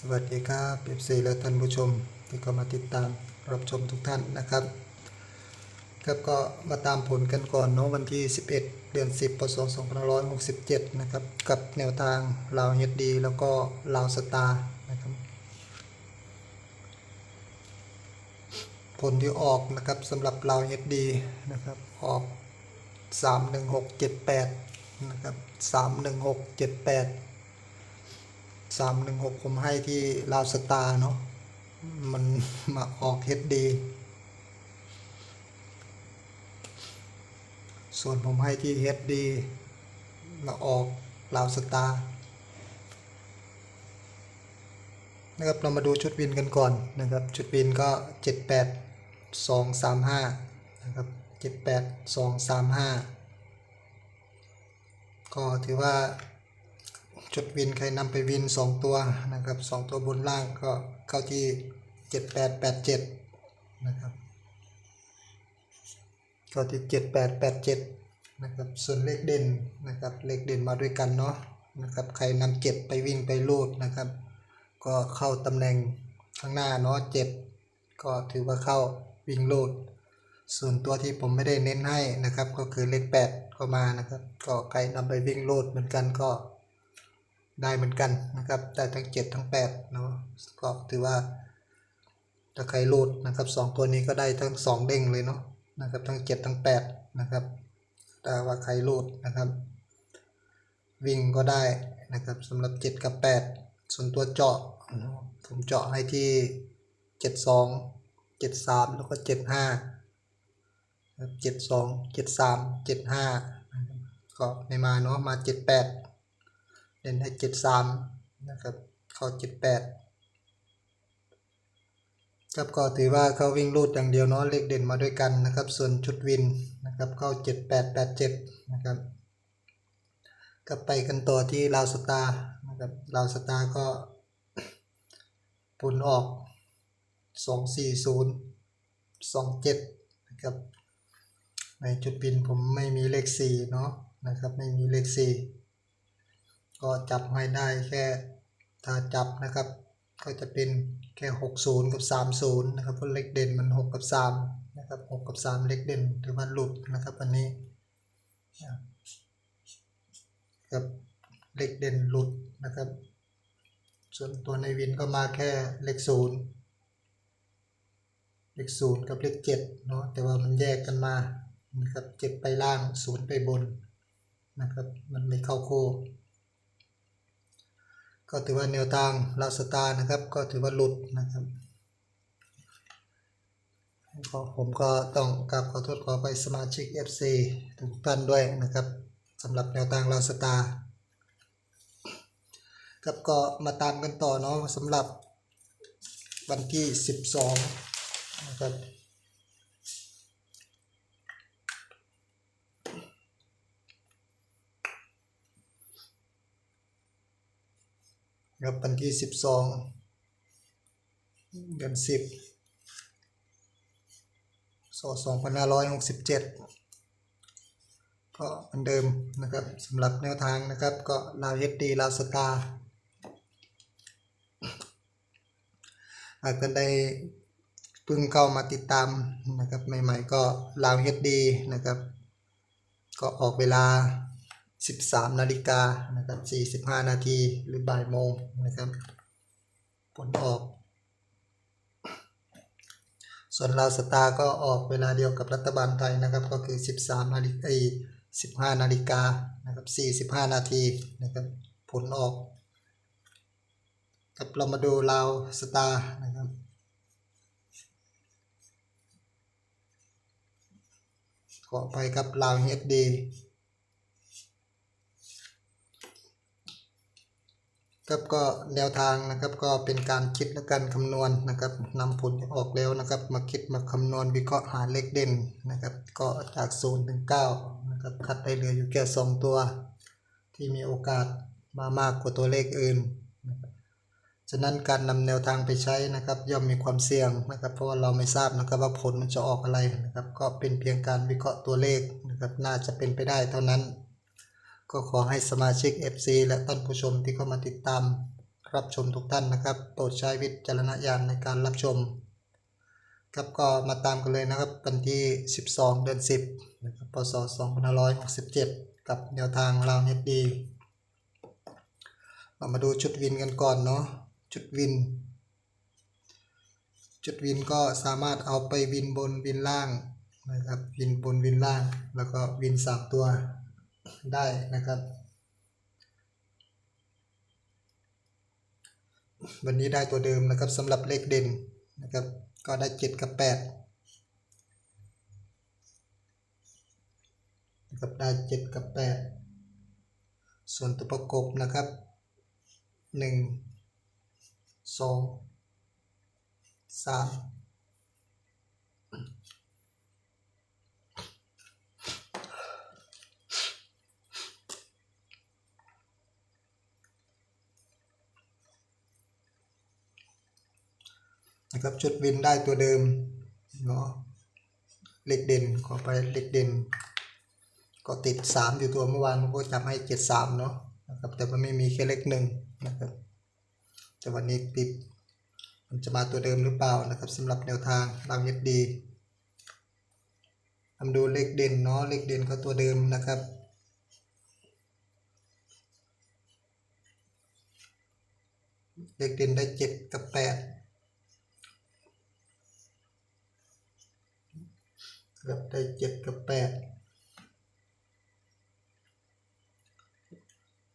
สวัสดีครับเอฟซีและท่านผู้ชมที่เข้ามาติดตามรับชมทุกท่านนะครับ ครับก็มาตามผลกันก่อนเนาะวันที่ 11 เดือน 10 พศ 2567 นะครับ กับแนวทางลาวเฮดดีแล้วก็ลาวสตาร์นะครับ ผลที่ออกนะครับสำหรับลาวเฮดดีนะครับออก 31678 นะครับ 31678 สามหนึ่งหกผมให้ที่ลาวสตาร์เนาะมันมาออกเฮดดีส่วนผมให้ที่เฮดดีมาออกลาวสตาร์นะครับเรามาดูชุดวินกันก่อนนะครับ ชุดวินก็เจ็ดแปดสองสามห้านะครับเจ็ดแปดสองสามห้าก็ถือว่า จุดวินใครนำไปวิน 2 ตัวนะครับ 2 ตัวบนล่างก็เข้าที่ 7887 นะครับเข้าที่ 7887 นะครับ ส่วนเลขเด่นนะครับ เลขเด่นมาด้วยกันเนาะนะครับ ใครนำ7ไปวิ่งไปลูดนะครับ ก็เข้าตำแหน่งข้างหน้าเนาะ7ก็ถือว่าเข้าวิ่งลูดส่วนตัวที่ผมไม่ได้เน้นให้นะครับ ก็คือเลข8ก็มานะครับ ก็ใครนำไปวิ่งลูดเหมือนกันก็ ได้เหมือนกันนะครับ ได้ทั้ง 7 ทั้ง8เนาะก็ถือว่าถ้าใครรูดนะครับสองตัวนี้ก็ได้ทั้ง 2 เด้งเลยเนาะนะครับ ทั้ง 7 ทั้ง 8 นะครับถ้าว่าใครรูดนะครับ วิ่งก็ได้นะครับสำหรับ 7 กับ 8 ส่วนตัวเจาะผมเจาะให้ที่ 72 73 แล้วก็ 75 72 73 75ก็ไม่มาเนาะมา 78 เล่นให้เจ็ดสามนะครับเข้าเจ็ดแปดครับก็ถือว่าเขาวิ่งรูดอย่างเดียวเนาะเลขเด่นมาด้วยกันนะครับ ส่วนชุดวินนะครับเข้าเจ็ดแปดแปดเจ็ดนะครับก็ไปกันต่อที่ลาวสตาร์นะครับลาวสตาร์ก็ผลออกสองสี่ศูนย์สองเจ็ดนะครับในจุดวินผมไม่มีเลขสี่เนาะนะครับ ไม่มีเลขสี่ ก็จับให้ได้แค่ถ้าจับนะครับ ก็จะเป็นแค่ 60 กับ 30 นะครับเพราะเลขเด่นมัน 6 กับ 3 นะครับ 6 กับ 3 เลขเด่นถือว่าหลุดนะครับอันนี้กับเลขเด่นหลุดนะครับ ส่วนตัวในวินก็มาแค่เลข0เลข0กับเลข7เนาะแต่ว่ามันแยกกันมานะครับ7ไปล่าง0ไปบนนะครับ มันไม่เข้าโค้ ก็ถือว่าแนวทางลาสตานะครับ ก็ถือว่าหลุดนะครับก็ผมก็ต้องกราบขอโทษขอไปสมาชิก FC ทุกท่านด้วยนะครับสำหรับแนวทางลาสตาครับก็มาตามกันต่อเนาะสำหรับวันที่ 12นะครับ ครับวันที่สิบสองเดือนสิบสสองพันห้าร้อยหกสิบเจ็ดก็เหมือนเดิมนะครับสำหรับแนวทางนะครับ ก็ลาวเฮดดีลาวสตาร์หากท่านใดเพิ่งเข้ามาติดตามนะครับใหม่ๆก็ลาวเฮดดีนะครับ ก็ออกเวลา 13นาฬิกานะครับ45 นาทีหรือบ่ายโมงนะครับ ผลออก ส่วนลาวสตาก็ออกเวลาเดียวกับรัฐบาลไทยนะครับ ก็คือ 13นาฬิกา15นาฬิกานะครับ45 นาทีนะครับ ผลออกครับเรามาดูลาวสตาร์นะครับ ขอไปครับลาวเฮดดี ครับก็แนวทางนะครับก็เป็นการคิดและการคำนวณนะครับนำผลออกแล้วนะครับ มาคิดมาคำนวณวิเคราะห์หาเลขเด่นนะครับ ก็จาก0ถึง9นะครับคัดได้เหลืออยู่แค่2ตัว ที่มีโอกาสมามากกว่าตัวเลขอื่นนะครับฉะนั้นการนำแนวทางไปใช้นะครับ ย่อมมีความเสี่ยงนะครับ เพราะว่าเราไม่ทราบนะครับว่าผลมันจะออกอะไรนะครับ ก็เป็นเพียงการวิเคราะห์ตัวเลขนะครับ น่าจะเป็นไปได้เท่านั้น ก็ขอให้สมาชิก FC และท่านผู้ชมที่เข้ามาติดตาม รับชมทุกท่านนะครับโปรดใช้วิจารณญาณในการรับชม ครับก็มาตามกันเลยนะครับวันที่ 12 เดือน 10นะครับพศ2567 กับแนวทางราวเน็ตดีเรามาดูชุดวินกันก่อนเนาะชุดวินจุดวินก็สามารถเอาไปวินบนวินล่างนะครับวินบนวินล่าง แล้วก็วินสามตัว ได้นะครับ วันนี้ได้ตัวเดิมนะครับสำหรับเลขเด่นนะครับ ก็ได้ 7 กับ8นะครับได้ 7 กับ 8 ส่วนตัวประกบนะครับ 1 2 3 นะครับชุดวินได้ตัวเดิมเนาะเล็กเด่นขอไปเล็กเด่น ก็ติด 3 อยู่ตัวเมื่อวานผมก็จำให้เจ็สามเนาะนะครับแต่มันไม่มีแค่เล็กหนึ่งนะครับแต่วันนี้ปิดมันจะมาตัวเดิมหรือเปล่านะครับสำหรับแนวทางรางเย็ดดีทำดูเลขเด่นเนาะเลขเด่นก็ตัวเดิมนะครับเลขเด่นได้ 7 กับ 8 กับได้เจ็ดกับแปด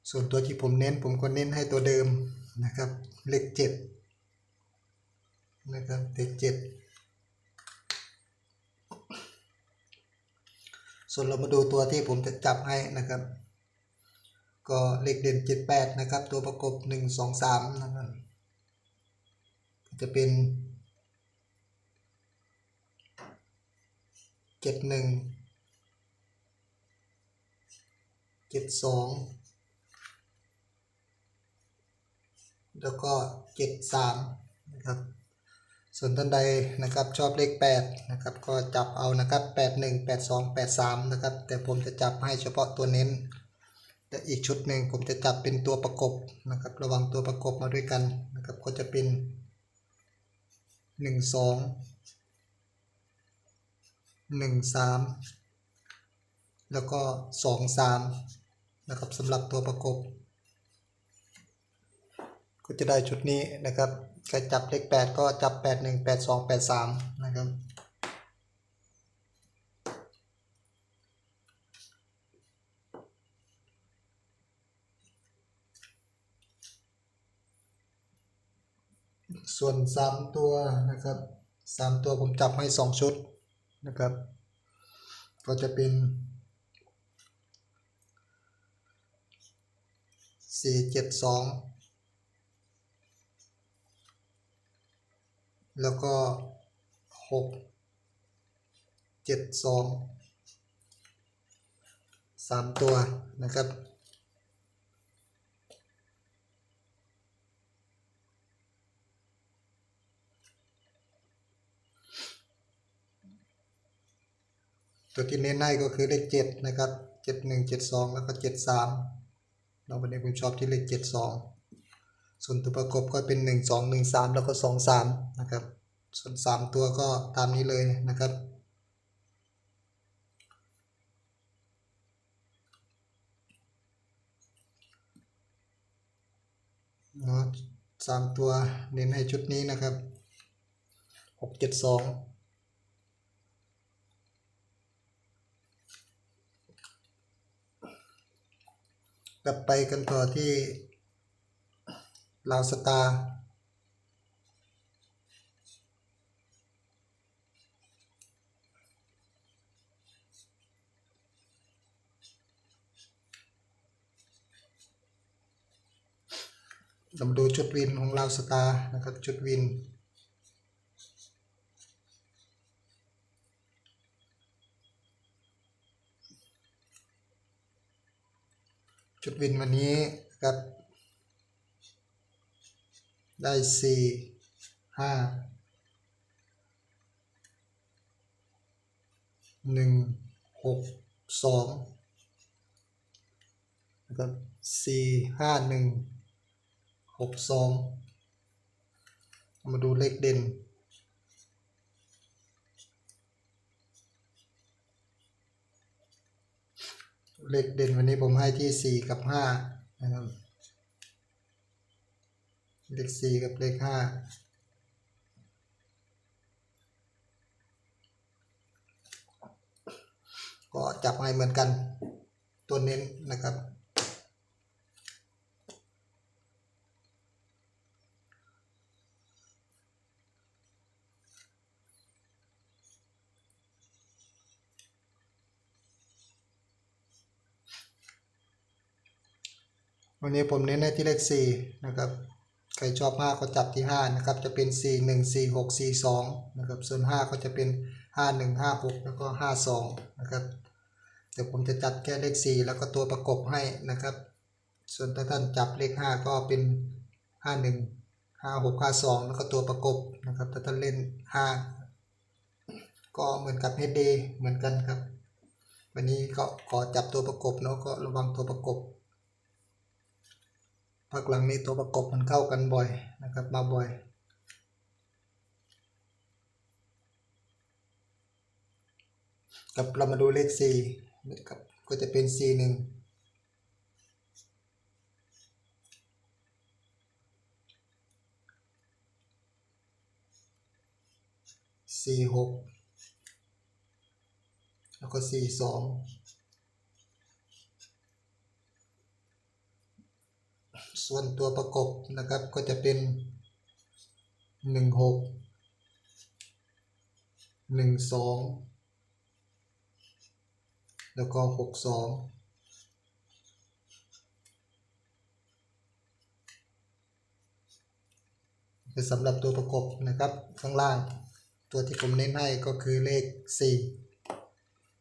ส่วนตัวที่ผมเน้นผมก็เน้นให้ตัวเดิมนะครับ เลขเจ็ดนะครับเลขเจ็ดส่วนเรามาดูตัวที่ผมจะจับให้นะครับ ก็เลขเด่นเจ็ดแปดนะครับ ตัวประกบ 1 2 3 นะครับ จะเป็น เจ็ดหนึ่งเจ็ดสองแล้วก็เจ็ดสามนะครับส่วนท่านใดนะครับชอบเลข8นะครับก็จับเอานะครับ81 82 83นะครับแต่ผมจะจับให้เฉพาะตัวเน้นและอีกชุดหนึ่งผมจะจับเป็นตัวประกบนะครับระวังตัวประกบมาด้วยกันนะครับก็จะเป็น 1 2 1 3แล้วก็2 3นะครับสำหรับตัวประกบ ก็จะได้ชุดนี้นะครับใครจับเลขแปดก็จับแปดหนึ่งแปดสองแปดสามนะครับส่วนสามตัวนะครับสามตัวผมจับให้สองชุด นะครับ ก็จะเป็นสี่เจ็ดสองแล้วก็หกเจ็ดสองสามตัวนะครับ ตัวที่เน้นให้ก็คือเลขเจ็ดนะครับเจ็ดหนึ่งเจ็ดสองแล้วก็เจ็ดสามเราวันนี้ผมชอบที่เลขเจ็ดสองส่วนตัวประกบก็เป็นหนึ่งสองหนึ่งสามแล้วก็สองสามนะครับส่วนสามตัวก็ตามนี้เลยนะครับเนาะสามตัวเน้นให้ชุดนี้นะครับหกเจ็ดสอง กลับไปกันต่อที่ลาวสตาร์เรามาดูจุดวินของลาวสตาร์นะครับจุดวิน จุดวินวันนี้นะครับ ได้สี่ห้าหนึ่งหกสองนะครับสี่ห้าหนึ่งหกสองมาดูเลขเด่น เลขเด่นวันนี้ผมให้ที่สี่กับห้านะครับ เลขสี่กับเลขห้าก็จับให้เหมือนกัน ตัวเน้นนะครับ วันนี้ผมเน้นให้ที่เลขสี่นะครับใครชอบห้าก็จับที่ห้านะครับ จะเป็นสี่หนึ่งสี่หกสี่สองนะครับ ส่วนห้าก็จะเป็นห้าหนึ่งห้าหกแล้วก็ห้าสองนะครับเดี๋ยวผมจะจัดแค่เลขสี่แล้วก็ตัวประกบให้นะครับ ส่วนถ้าท่านจับเลขห้าก็เป็นห้าหนึ่งห้าหกห้าสองแล้วก็ตัวประกบนะครับ ถ้าท่านเล่นห้าก็เหมือนกับเฮดเดเหมือนกันครับ วันนี้ก็ขอจับตัวประกบเนาะก็ระวังตัวประกบ พักหลังนี้ตัวประกบมันเข้ากันบ่อยนะครับมาบ่อย กับเรามาดูเลขสี่นะครับก็จะเป็นสี่หนึ่งสี่หกแล้วก็สี่สอง ส่วนตัวประกบนะครับก็จะเป็นหนึ่งหกหนึ่งสองแล้วก็หกสองคือสำหรับตัวประกบนะครับข้างล่าง ตัวที่ผมเน้นให้ก็คือเลขสี่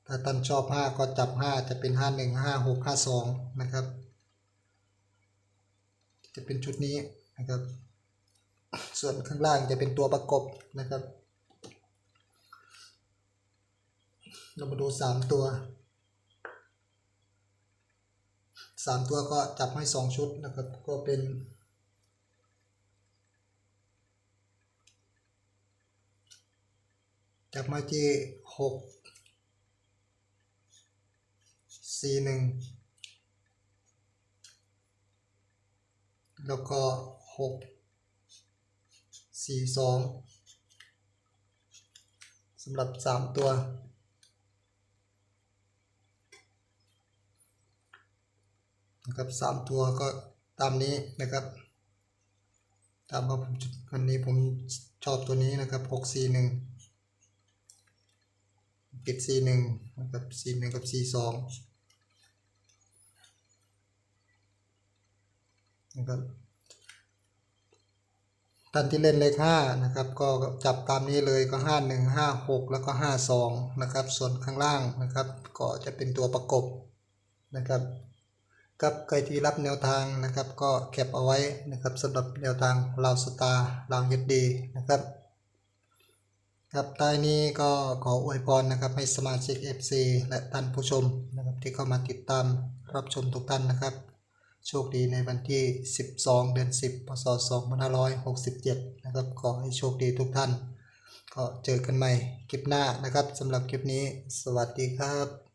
ถ้าท่านชอบห้าก็จับห้าจะเป็นห้าหนึ่งห้าหกห้าสองนะครับ จะเป็นชุดนี้นะครับ ส่วนข้างล่างจะเป็นตัวประกบนะครับ เรามาดูสามตัวสามตัวก็จับให้สองชุดนะครับ ก็เป็นจับมาที่หกสี่หนึ่ง แล้วก็หกสี่สองสำหรับสามตัว นะครับสามตัวก็ตามนี้นะครับ ตามว่าผมวันนี้ผมชอบตัวนี้นะครับหกสี่หนึ่งปิดสี่หนึ่งนะครับสี่หนึ่งกับสี่สอง นะครับท่านที่เล่นเลขห้านะครับ ก็จับตามนี้เลยก็ห้าหนึ่งห้าหกแล้วก็ห้าสองนะครับ ส่วนข้างล่างนะครับ ก็จะเป็นตัวประกบนะครับกับใครที่รับแนวทางนะครับ ก็แคปเอาไว้นะครับสำหรับแนวทางลาวสตาร์ลาวยึดดีนะครับครับใต้นี้ก็ขออวยพรนะครับให้สมาชิก FC และท่านผู้ชมนะครับที่เข้ามาติดตามรับชมทุกท่านนะครับ โชคดีในวันที่ 12 เดือน 10 พศ 2567 นะครับ ขอให้โชคดีทุกท่าน ก็เจอกันใหม่คลิปหน้านะครับสำหรับคลิปนี้ สวัสดีครับ